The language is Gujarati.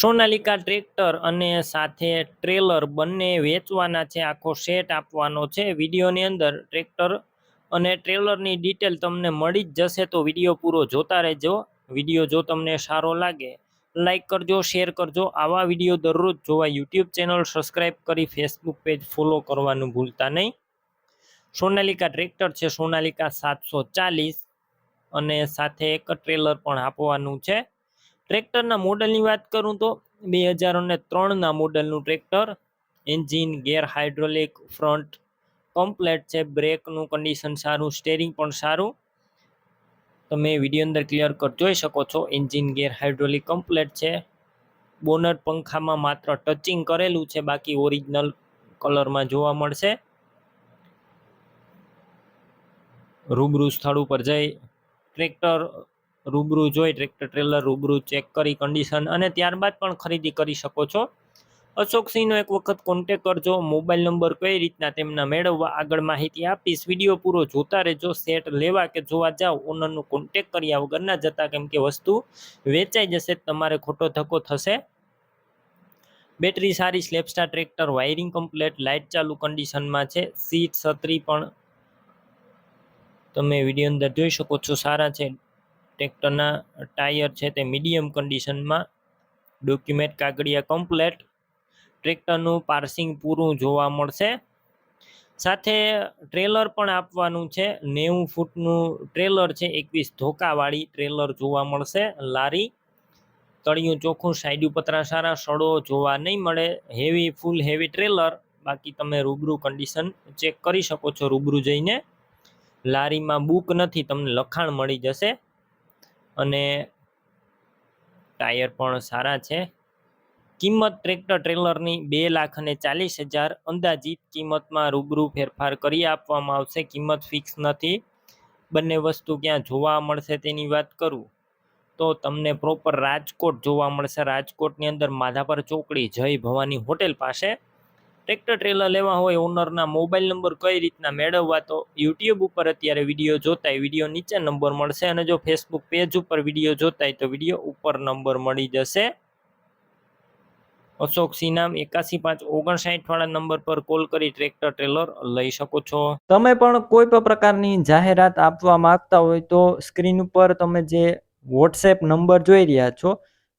સોનાલિકા ટ્રેક્ટર અને સાથે ટ્રેલર બંને વેચવાના છે. આખો સેટ આપવાનો છે. વિડીયોની અંદર ટ્રેક્ટર અને ટ્રેલરની ડિટેલ તમને મળી જ જશે, તો વીડિયો પૂરો જોતા રહેજો. વીડિયો જો તમને સારો લાગે, લાઈક કરજો, શેર કરજો. આવા વીડિયો દરરોજ જોવા યુટ્યુબ ચેનલ સબસ્ક્રાઈબ કરી ફેસબુક પેજ ફોલો કરવાનું ભૂલતા નહીં. સોનાલિકા ટ્રેક્ટર છે. સોનાલિકા સાતસો ચાલીસ અને સાથે એક ટ્રેલર પણ આપવાનું છે. ટ્રેક્ટરના મોડલની વાત કરું તો બે હજાર અને ત્રણના મોડલનું tractor, engine, gear hydraulic front, complete છે, બ્રેકનું કન્ડિશન સારું, સ્ટેરિંગ પણ સારું. તમે વીડિયો અંદર ક્લિયર કર, જોઈ શકો છો, એન્જિન, ગેર હાઇડ્રોલિક કમ્પ્લેટ છે. બોનટ પંખામાં માત્ર ટચિંગ કરેલું છે, બાકી ઓરિજિનલ કલરમાં જોવા મળશે. રૂબરૂ સ્થળ ઉપર જઈ ટ્રેક્ટર રૂબરૂ જોઈ ટ્રેક્ટર ટ્રેલર રૂબરૂ ચેક કરી કન્ડિશન અને ત્યારબાદ પણ ખરીદી કરી શકો છો. અશોકસિંહનો એક વખત કોન્ટેક કરજો મોબાઈલ નંબર કઈ રીતના તેમના મેળવવા આગળ માહિતી આપીશ. વીડિયો પૂરો જોતા રહેજો સેટ લેવા કે જોવા જાઓ ઓનરનું કોન્ટેક કર્યા વગર ના જતા કેમ કે વસ્તુ વેચાઈ જશે, તમારે ખોટો ધક્કો થશે. બેટરી સારી self start tractor wiring complete light ચાલુ કન્ડિશનમાં છે. સીટ છત્રી પણ તમે વીડિયો અંદર જોઈ શકો છો, સારા છે. ટ્રેક્ટરના ટાયર છે તે મીડિયમ કન્ડિશનમાં ડોક્યુમેન્ટ કાગળિયા કમ્પ્લેટ. ટ્રેક્ટરનું પાર્સિંગ પૂરું જોવા મળશે. સાથે ટ્રેલર પણ આપવાનું છે. નેવું ફૂટનું ટ્રેલર છે. એકવીસ ધોકાવાળી ટ્રેલર જોવા મળશે. લારી, તળિયું ચોખ્ખું સાઈડું પતરા સારા, સડો જોવા નહીં મળે. Heavy, full, heavy trailer. બાકી તમે રૂબરૂ કન્ડિશન ચેક કરી શકો છો રૂબરૂ જઈને. લારીમાં બુક નથી, તમને લખાણ મળી જશે. અને ટાયર પણ સારા છે. કિંમત ટ્રેક્ટર ટ્રેલરની બે લાખ અને ચાલીસ હજાર અંદાજિત કિંમતમાં રૂબરૂ ફેરફાર કરી આપવામાં આવશે. કિંમત ફિક્સ નથી. બંને વસ્તુ ક્યાં જોવા મળશે તેની વાત કરું. તો તમને પ્રોપર રાજકોટ જોવા મળશે. રાજકોટની અંદર માધાપર ચોકડી જય ભવાની હોટેલ પાસે ટ્રેક્ટર ટ્રેલર લેવા હોય ઓનરના મોબાઈલ નંબર કઈ રીતના મેળવવા તો યુટ્યુબ ઉપર અત્યારે વીડિયો જોતાય, વીડિયો નીચે નંબર મળશે અને જો ફેસબુક પેજ ઉપર વીડિયો જોતાય તો વીડિયો ઉપર નંબર મળી જશે. અશોક સિનામ એકાસી પાંચ ઓગણસાઠ વાળા નંબર પર કોલ કરી ટ્રેક્ટર ટ્રેલર લઈ શકો છો. તમે પણ કોઈ પણ પ્રકારની જાહેરાત આપવા માંગતા હોય તો સ્ક્રીન ઉપર તમે જે વોટ્સએપ નંબર જોઈ રહ્યા છો